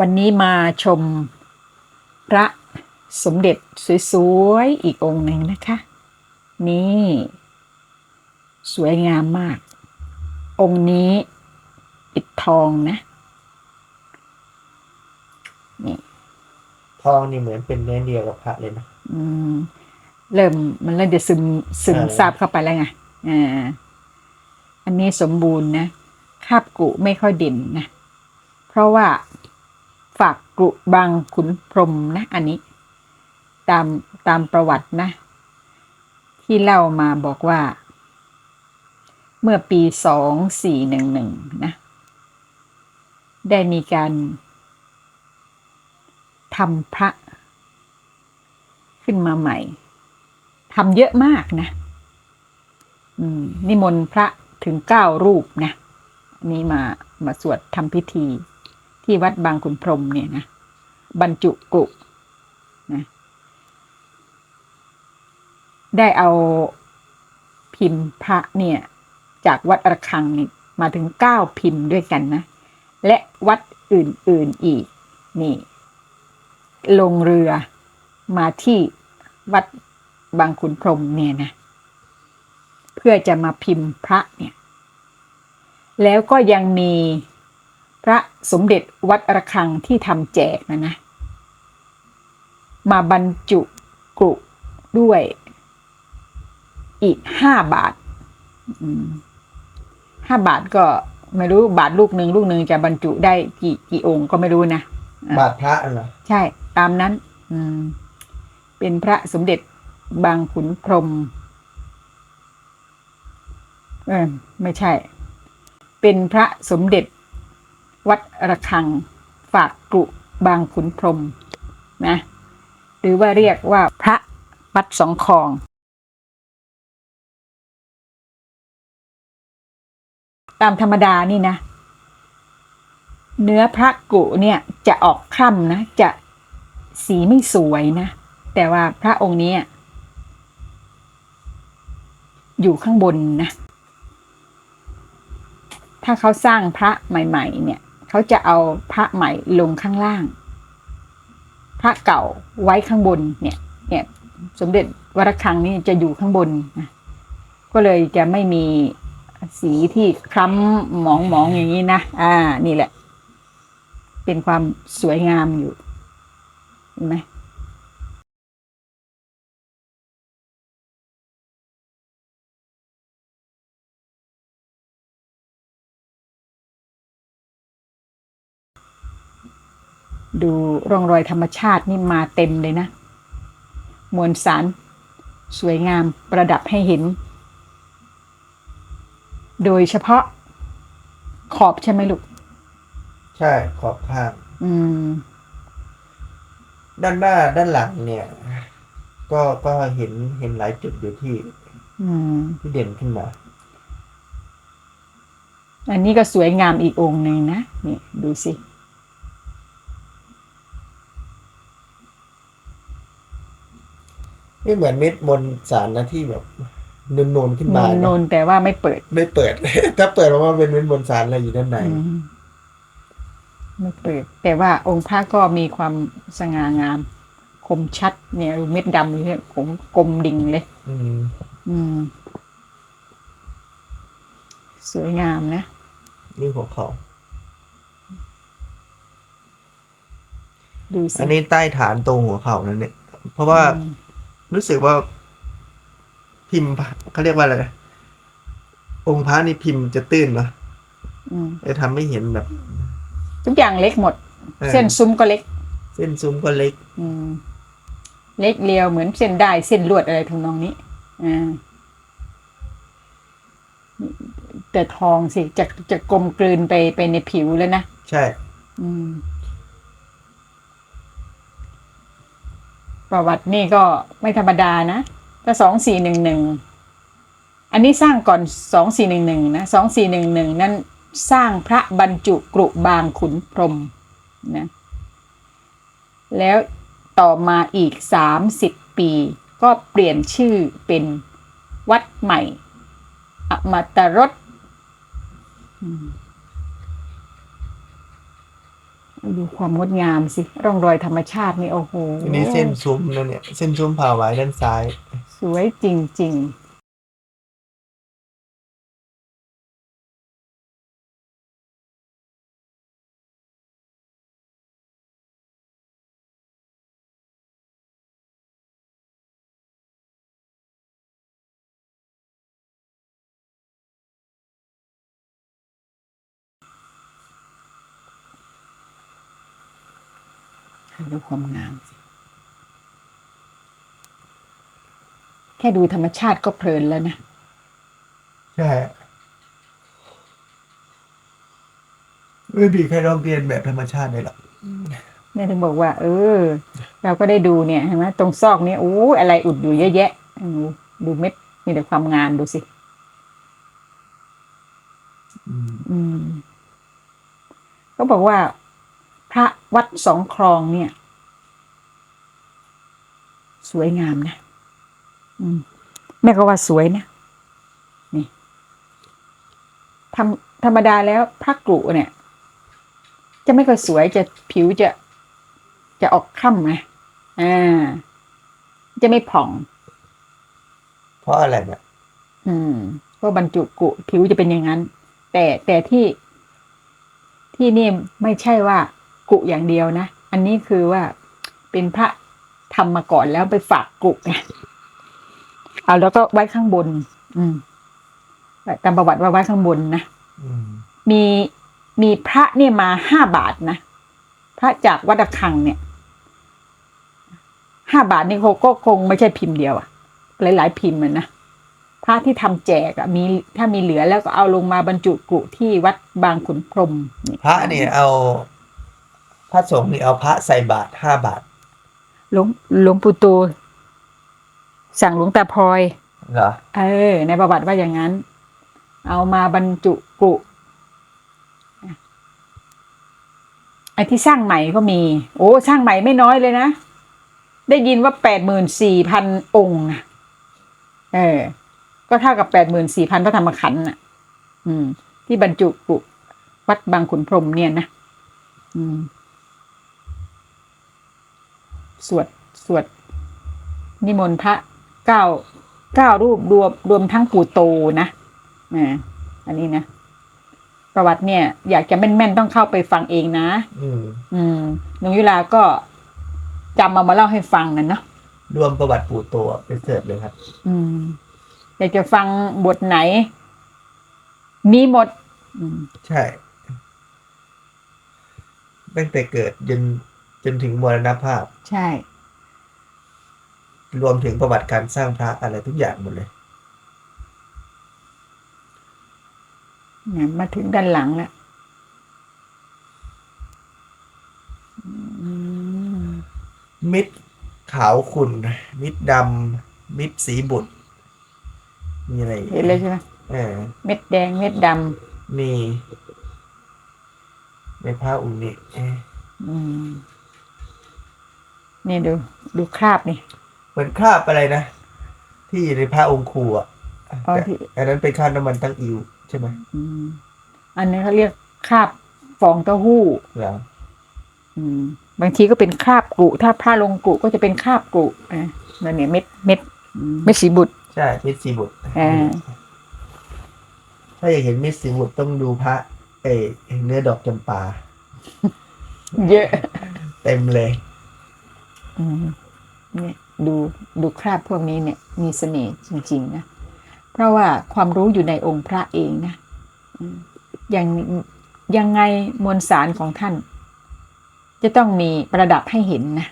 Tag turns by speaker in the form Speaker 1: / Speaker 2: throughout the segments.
Speaker 1: วันนี้มาชมพระสมเด็จสวยๆ อีกองค์หนึ่งนะคะ นี่ สวยงามมาก องค์นี้ปิดทองนะ นี่
Speaker 2: ทองนี่เหมือนเป็นเนื้อเดียวกับพระเลยนะ
Speaker 1: อืม เริ่มมันเริ่มจะซึมซึม
Speaker 2: เออ
Speaker 1: ซาบเข้าไปแล้วไงอ่าอันนี้สมบูรณ์นะคาบกุไม่ค่อยเด่นนะ เพราะว่า ฝากกรุบางขุนพรมนะอันนี้ ตามตามประวัตินะ ที่เล่ามาบอกว่า เมื่อปีสองสี่หนึ่งหนึ่งนะ ได้มีการทำพระ ขึ้นมาใหม่ทำเยอะมากนะนิมนต์พระถึงเก้ารูปนะ นี่มามาสวดทำพิธี ที่วัดบางขุนพรมเนี่ยนะบรรจุกุนะได้เอาพิมพ์พระเนี่ย จากวัดระฆังนี่มาถึงเก้าพิมพ์ด้วยกันนะ และวัดอื่นๆอีก นี่ ลงเรือมาที่วัดบางขุนพรมเนี่ยนะ เพื่อจะมาพิมพ์พระเนี่ย แล้วก็ยังมี พระสมเด็จวัดระฆังที่ทำแจกนะนะ มาบรรจุกรุด้วยอีกห้าบาทห้าบาทก็ไม่รู้บาทลูกหนึ่งลูกหนึ่งจะบรรจุได้กี่กี่องค์ก็ไม่รู้นะอะ
Speaker 2: บาทพระเหรอ
Speaker 1: ใช่ตามนั้น อืม เป็นพระสมเด็จบางขุนพรหมเออไม่ใช่ เป็นพระสมเด็จ วัดระฆัง ฝากกรุบางขุนพรมนะหรือว่าเรียกว่าพระวัดสองคอง ตามธรรมดานี่นะ เนื้อพระกุเนี่ยจะออกคล้ำนะ จะสีไม่สวยนะ แต่ว่าพระองค์นี้อยู่ข้างบนนะ ถ้าเขาสร้างพระใหม่ ๆ เนี่ย เขาจะเอาพระใหม่ลงข้างล่าง พระเก่าไว้ข้างบนเนี่ย เนี่ย สมเด็จวรคังนี่จะอยู่ข้างบนนะก็เลยจะไม่มีสีที่คล้ำหมองๆอย่างนี้นะ อ่า นี่แหละ เป็นความสวยงามอยู่ เห็นไหม ดูร่องรอยธรรมชาตินี่มาเต็มเลยนะ มวลสาร สวยงามประดับให้เห็น โดยเฉพาะขอบใช่ไหมลูก
Speaker 2: ใช่ขอบข้าง
Speaker 1: อืม
Speaker 2: ด้านหน้าด้านหลังเนี่ย ก็ก็เห็นเห็นหลายจุดอยู่ที่
Speaker 1: อืม
Speaker 2: ที่เด่นขึ้นมา
Speaker 1: อันนี้ก็สวยงามอีกองค์หนึ่งนะนี่ดูสิ
Speaker 2: ไม่เหมือนเม็ดมนสารนะที่แบบนูนๆขึ้น
Speaker 1: นู
Speaker 2: มาน
Speaker 1: นู
Speaker 2: นะ
Speaker 1: นแต่ว่าไม่เปิด
Speaker 2: ไม่เปิด ถ้าเปิดออกมาเป็นเม็ดมนสารอะไรอยู่ด้านใน
Speaker 1: อืมไม่เปิด แต่ว่าองค์พระก็มีความสง่างาม คมชัด เนี่ยดูเม็ดดำเนี่ยผมกลมดิ่งเลย
Speaker 2: อืม
Speaker 1: อืม สวยงามนะ
Speaker 2: นี่หัวเขา
Speaker 1: ดูสิ
Speaker 2: อันนี้ใต้ฐานตรงหัวเข่านั่นเนี่ย เพราะว่า
Speaker 1: อืม
Speaker 2: รู้สึกว่า พิมพ์พระเขาเรียกว่าอะไรนะองค์พระนี่พิมพ์จะตื้นปะ
Speaker 1: อืม
Speaker 2: จะทำให้เห็นแบบ
Speaker 1: ทุกอย่างเล็กหมด
Speaker 2: ออ
Speaker 1: เส้นซุ้มก็เล็ก
Speaker 2: เส้นซุ้มก็เล็ก
Speaker 1: อืม เล็กเรียวเหมือนเส้นได้เส้นลวดอะไรทำนองนี้อ่าแต่ทองสิจะจะกลมกลืนไปไปในผิวแล้วนะ
Speaker 2: ใช่
Speaker 1: อืม ประวัตินี่ก็ไม่ธรรมดานะถ้าสองสี่หนึ่งหนึ่งอันนี้สร้างก่อนสองสี่หนึ่งหนึ่งนะสองสี่หนึ่งหนึ่งนั้นสร้างพระบรรจุกรุบางขุนพรมนะแล้วต่อมาอีกสามสิบปี ก็เปลี่ยนชื่อเป็นวัดใหม่ อมตรสอืม ดูความงดงามสิ ร่องรอยธรรมชาตินี่โอ้โห
Speaker 2: อันนี้เส้นซุ้มนะเนี่ย เส้นซุ้มผ่าไว้ด้านซ้าย
Speaker 1: สวยจริง ๆ ดูความงามสิแค่ดูธรรมชาติก็เพลินแล้วนะ
Speaker 2: ใช่ ไม่มีใครลองเรียนแบบธรรมชาติเลยหรอก
Speaker 1: แม่ถึงบอกว่า เออ เราก็ได้ดูเนี่ยเห็นไหมตรงซอกนี้โอ้ยอะไรอุดอยู่เยอะแยะดูดูเม็ดมีแต่ความงามดูสิ
Speaker 2: อืม
Speaker 1: อืมเขาบอกว่า พระวัดสองคลองเนี่ย สวยงามนะอืมแม่ก็ว่าสวยนะนี่ธรรมธรรมดาแล้วพระกรุเนี่ย จะไม่ค่อยสวยจะผิวจะจะออกคล้ำไงอ่า จะไม่ผ่อง
Speaker 2: เพราะอะไรเนี่ย
Speaker 1: อืมเพราะบรรจุกุผิวจะเป็นอย่างนั้น แต่แต่ที่ที่นี่ไม่ใช่ว่า กุอย่างเดียวนะ อันนี้คือว่าเป็นพระทำมาก่อนแล้วไปฝากกุไงเอาแล้วก็ไว้ข้างบน อืมตามประวัติว่าไว้ข้างบนนะ
Speaker 2: อืม
Speaker 1: มีมีพระเนี่ยมาห้าบาทนะพระจากวัดระฆังเนี่ยห้าบาทนี่เขาก็คงไม่ใช่พิมพ์เดียวอะหลาย ๆ พิมพ์มันนะพระที่ทำแจกอะมีถ้ามีเหลือแล้วก็เอาลงมาบรรจุกุที่วัดบางขุนพรหมนี่
Speaker 2: พระเนี่ยเอา พระสงฆ์นี่เอาพระใส่บาตรห้าบาท
Speaker 1: หลวงหลวงปู่ตูสั่งหลวงตาพลอย
Speaker 2: เหรอ
Speaker 1: เออ ในประวัติว่าอย่างนั้น เอามาบรรจุกุไอ้ที่สร้างใหม่ก็มี โอ้ สร้างใหม่ไม่น้อยเลยนะ ได้ยินว่าแปดหมื่นสี่พันองค์นะเออ ก็เท่ากับแปดหมื่นสี่พันพระธรรมขันธ์น่ะ อืม ที่บรรจุกุวัดบางขุนพรหมเนี่ยนะ อืม สวดสวดนิมนต์พระเก้าเก้ารูปรวมรวมทั้งปู่โตนะอ่าอันนี้นะประวัติเนี่ย อยากจะแม่นๆต้องเข้าไปฟังเองนะ
Speaker 2: อืม
Speaker 1: อืมหลวงยุลาก็จำมามาเล่าให้ฟังกันเนาะ
Speaker 2: รวมประวัติปู่โตไปเสิร์ฟเลยครับ
Speaker 1: อืม อยากจะฟังบทไหน มีหมด อืม
Speaker 2: ใช่ ตั้งแต่เกิดจน จนถึงมรณภาพ
Speaker 1: ใช่
Speaker 2: รวมถึงประวัติการสร้างพระอะไรทุกอย่างหมดเลย
Speaker 1: เนี่ยมาถึงด้านหลังแล้วอืม
Speaker 2: มิตรขาวขุ่นมิตรดำมิตรสีบุตร มีอะไรอีก
Speaker 1: เห็นเลยใช่ไหม
Speaker 2: เออ
Speaker 1: เม็ดแดงเม็ดด
Speaker 2: มีในพระองค์นี้เอ๊ะำ
Speaker 1: อืม นี่ดู ดูคราบนี่
Speaker 2: เหมือนคราบอะไรนะ ที่อยู่ในพระองค์ครูอะ
Speaker 1: อ๋อ
Speaker 2: แต่
Speaker 1: ที่
Speaker 2: อันนั้นเป็นคราบน้ำมันตั้งอิวใช่ไหม
Speaker 1: อืมอันนี้เขาเรียกคราบฟองเต้าหู้
Speaker 2: เหรอ
Speaker 1: อืม บางทีก็เป็นคราบกรุถ้าผ้าลงกรุก็จะเป็นคราบกรุอะนั่นเนี่ยเม็ดเม็ดเม็ดสีบุตร
Speaker 2: ใช่มิตรสีบุตร
Speaker 1: อ่า
Speaker 2: ถ้าอยากเห็นมิตรสีบุตรต้องดูพระ เอยเนื้อดอกจำปา
Speaker 1: เยอะ
Speaker 2: เต็มเลย
Speaker 1: อืม เนี่ยดูดูคราบพวกนี้เนี่ยมีเสน่ห์จริง ๆ นะ เพราะว่าความรู้อยู่ในองค์พระเองนะอย่างยังไงมวลสารของท่าน จะต้องมีประดับให้เห็นนะ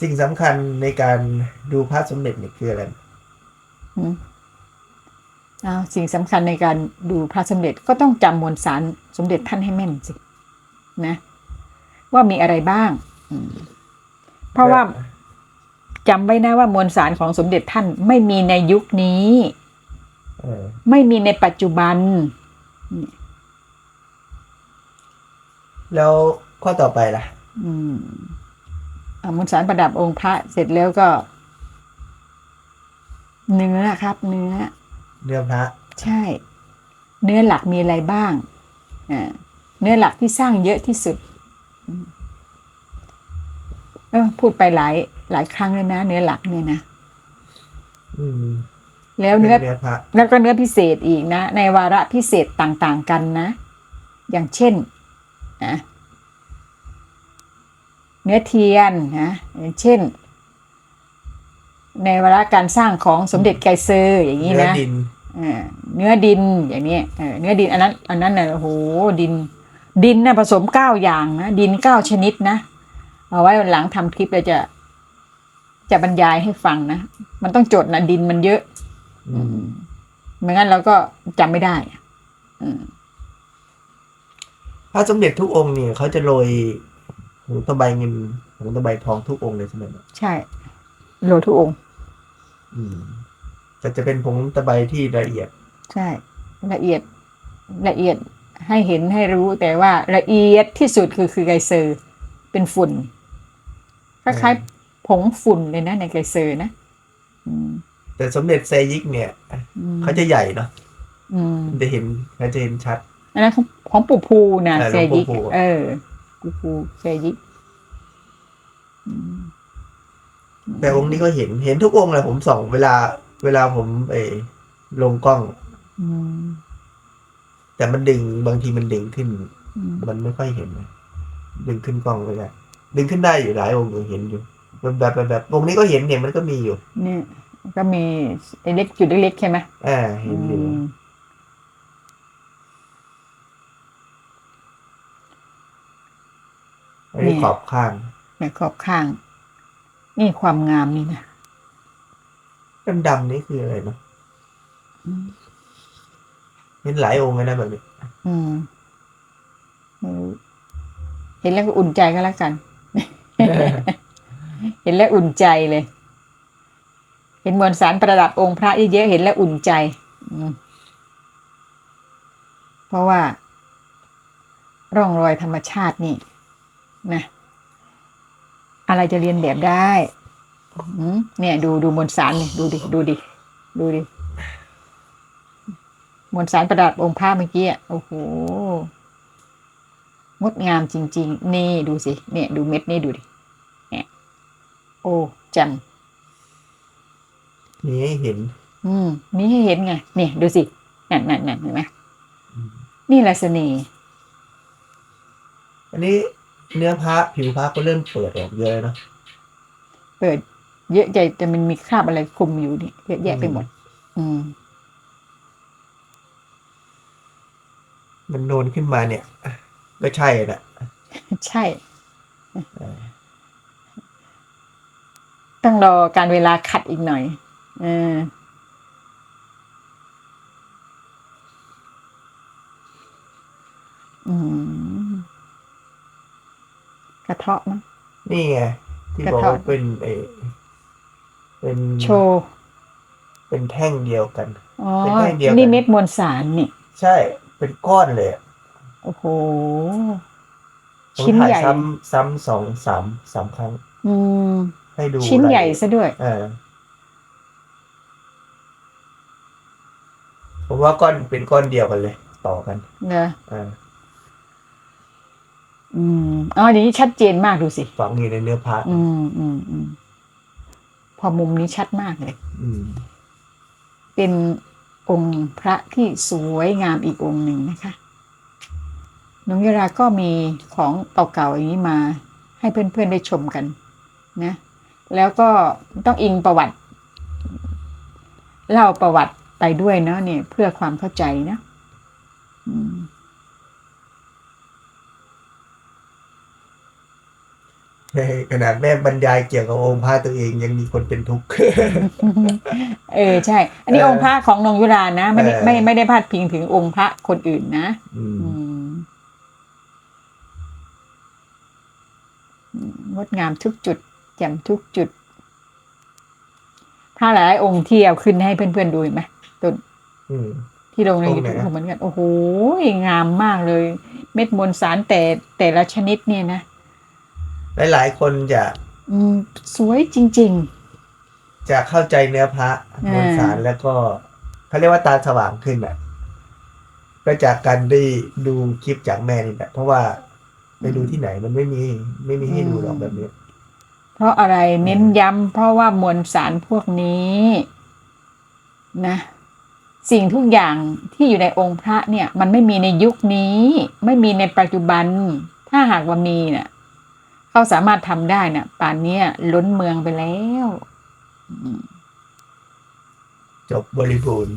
Speaker 2: สิ่งสำคัญในการดูพระสมเด็จเนี่ยคืออะไร
Speaker 1: อืมเอาสิ่งสำคัญในการดูพระสมเด็จก็ต้องจำมวลสารสมเด็จท่านให้แม่นสินะ ว่ามีอะไรบ้างอืมเพราะว่าจำไว้นะว่ามวลสารของสมเด็จท่านไม่มีในยุคนี้
Speaker 2: เออ
Speaker 1: ไม่มีในปัจจุบัน
Speaker 2: แล้วข้อต่อไปล่ะ
Speaker 1: อืมเอา มนต์สารประดับองค์พระเสร็จแล้วก็ เนื้อครับ เนื้อ
Speaker 2: เนื้อพระ
Speaker 1: ใช่ เนื้อหลักมีอะไรบ้างอ่าเนื้อหลักที่สร้างเยอะที่สุดอืมเออพูดไปหลายหลายครั้งเลยนะ เนื้อหลักเนี่ยนะ
Speaker 2: อืม
Speaker 1: แล้วเนื้อ
Speaker 2: เนื้อพระ
Speaker 1: แล้วก็เนื้อพิเศษอีกนะ ในวาระพิเศษต่าง ๆ กันนะ อย่างเช่นนะ เนื้อเทียนนะอย่างเช่น ในวาระการสร้างของสมเด็จไกรเซอร์อย่างนี้
Speaker 2: เนื้อ
Speaker 1: นะ
Speaker 2: ดิน
Speaker 1: อ่าเนื้อดินอย่างนี้เออเนื้อดินอันนั้นอันนั้นน่ะโอ้โหดิน ดินน่ะผสมเก้าอย่างนะดินเก้าชนิดนะ เอาไว้วันหลังทำคลิปเราจะ จะบรรยายให้ฟังนะมันต้องจดนะดินมันเยอะ
Speaker 2: อืม
Speaker 1: ไม่งั้นเราก็จำไม่ได้อะอืม
Speaker 2: พระสมเด็จทุกองค์เนี่ยเขาจะโรย หงส์ตะไบเงินหงส์ตะไบทองทุกองค์เลยใช่ไหมเนี่ย
Speaker 1: ใช่โลทุกองค์
Speaker 2: อืมจะจะเป็นผงตะไบที่ละเอียด
Speaker 1: ใช่ ละเอียดละเอียดให้เห็นให้รู้แต่ว่าละเอียดที่สุดคือคือไกเซอร์ เป็นฝุ่นคล้ายๆผงฝุ่นเลยนะในไกเซอร์นะอืม
Speaker 2: แต่สมเด็จไซยิกเนี่ย
Speaker 1: อืม
Speaker 2: เขาจะใหญ่เนาะ
Speaker 1: อืม
Speaker 2: มันจะเห็นเขาจะเห็นชัด
Speaker 1: อันนั้นของของปู่ภูนะ
Speaker 2: เออ
Speaker 1: เซยิก
Speaker 2: หลวงปู่ภู
Speaker 1: เออ ปู่ภูเซยิกอืม
Speaker 2: แต่องค์นี้ก็เห็นเห็นทุกองค์เลยผมส่องเวลา เวลาผมเออลงกล้อง
Speaker 1: อืม
Speaker 2: แต่มันดึงบางทีมันดึงขึ้น
Speaker 1: อืม
Speaker 2: มันไม่ค่อยเห็นนะดึงขึ้นกล้องไม่ได้ดึงขึ้นได้อยู่หลายองค์อยู่เห็นอยู่แบบแบบแบบแบบองค์นี้ก็เห็นเนี่ยมันก็มีอยู่
Speaker 1: เนี่ยก็มีไอ้เล็กจุดเล็กๆใช่ไหม
Speaker 2: อ่าเห็นอยู่
Speaker 1: อืม
Speaker 2: อันนี้
Speaker 1: เนี่ย
Speaker 2: ขอบข้าง
Speaker 1: เนี่ยขอบข้าง นี่ความงามนี่นะ
Speaker 2: ดำดำๆนี่คืออะไรเนาะ
Speaker 1: อืม
Speaker 2: เห็นหลายองค์เลยนะแบบนี้
Speaker 1: อืมไม่รู้เห็นแล้วก็อุ่นใจก็แล้วกัน เห็นแล้วอุ่นใจเลย เห็นมวลสารประดับองค์พระเยอะๆเห็นแล้วอุ่นใจอืมเพราะว่า ร่องรอยธรรมชาตินี่ นะอะไรจะเรียนแบบได้อืมเนี่ย ดูดูมวลสารเนี่ยดูดิดูดิดูดิมวลสารประดับองค์พระเมื่อกี้อะโอ้โหงดงามจริง ๆ นี่ดูสิเนี่ยดูเม็ดนี่ดูดิเนี่ยโอ้จัน
Speaker 2: มีให้เห็น
Speaker 1: อืมมีให้เห็นไงเนี่ยดูสินั่นนั่นนั่นเห็นไหมนี่แหละเสน่ห์
Speaker 2: อันนี้ เนื้อพระผิวพระก็เริ่มเปิดออกเยอะแล้วเนาะ
Speaker 1: เปิด เยอะใหญ่แต่มันมีคราบอะไรคลุมอยู่นี่เยอะแยะไปหมด อืม
Speaker 2: มันโดนขึ้นมาเนี่ยก็ใช่แหละ
Speaker 1: ใช่ต้องรอการเวลาขัดอีกหน่อยเอออืม กระเทาะมั้ง
Speaker 2: นี่ไงที่
Speaker 1: กระ
Speaker 2: บอก
Speaker 1: เทาะ
Speaker 2: ว่าเป็นเออเป็น
Speaker 1: โชว์
Speaker 2: เป็นแท่งเดียวกัน
Speaker 1: อ๋อ
Speaker 2: เป็นแท่งเดียวกัน
Speaker 1: นี่เม็ดมวลสารนี่
Speaker 2: ใช่ เป็นก้อนเลยอะ
Speaker 1: โอ้โห
Speaker 2: ผม
Speaker 1: ชิ้น
Speaker 2: ถ่าย
Speaker 1: ใหญ่
Speaker 2: ซ้ำซ้ำสองสามสามครั้ง
Speaker 1: อืม
Speaker 2: ให้ดู
Speaker 1: ชิ้นใหญ่
Speaker 2: รายละเอียด
Speaker 1: ซะด้วย
Speaker 2: เออผมว่าก้อนเป็นก้อนเดียวกันเลย ต่อกัน
Speaker 1: เนอะ
Speaker 2: เออ
Speaker 1: อืมอ๋ออย่างนี้ชัดเจนมากดูสิ
Speaker 2: ฝังอยู่ในเนื้อพระ
Speaker 1: อืมอืมอืมพอมุมนี้ชัดมากเลย
Speaker 2: อืม
Speaker 1: เป็นองค์พระที่สวยงามอีกองค์หนึ่งนะคะ น้องยราก็มีของเก่าๆอย่างนี้มา ให้เพื่อนๆได้ชมกัน นะ แล้วก็ต้องอิงประวัติ เล่าประวัติไปด้วยเนาะเนี่ย เพื่อความเข้าใจนะ อืม
Speaker 2: ขนาดแม่บรรยายเกี่ยวกับองค์พระตัวเองยังมีคนเป็นทุกข์
Speaker 1: เออใช่ อันนี้
Speaker 2: เออ
Speaker 1: องค์พระของนงยุรานะ ไม่ได้
Speaker 2: เออ
Speaker 1: ไม่ไม่ได้พาดพิงถึงองค์พระคนอื่นนะ
Speaker 2: อืม
Speaker 1: อืมอืมงดงามทุกจุดแจ่มทุกจุดพระหลายๆองค์ที่เอาขึ้นให้เพื่อนๆดูเห็นไหมต้น
Speaker 2: อืม
Speaker 1: ที่ลงใน
Speaker 2: องค์
Speaker 1: ยู
Speaker 2: ไหน
Speaker 1: ทูบ
Speaker 2: อะ
Speaker 1: เหมือนกัน โอ้โหงามมากเลย เม็ดมวลสารแต่แต่ละชนิดเนี่ยนะ
Speaker 2: หลายๆคนจะ
Speaker 1: อืมสวยจริง
Speaker 2: จะเข้าใจเนื้อพระ
Speaker 1: อ่าม
Speaker 2: วลสารแล้วก็เขาเรียกว่าตาสว่างขึ้นอะก็จากการได้ดูคลิปจากแม่นี่แหละเพราะว่าไปดูที่ไหนมันไม่มีไม่มีให้ดูหรอกแบบนี้
Speaker 1: ๆ เพราะอะไรเน้นย้ำเพราะว่ามวลสารพวกนี้นะ สิ่งทุกอย่างที่อยู่ในองค์พระเนี่ย มันไม่มีในยุคนี้ ไม่มีในปัจจุบัน ถ้าหากว่ามีเนี่ย เขาสามารถทำได้น่ะ ป่านนี้ล้นเมืองไปแล้ว
Speaker 2: จบบริบูรณ์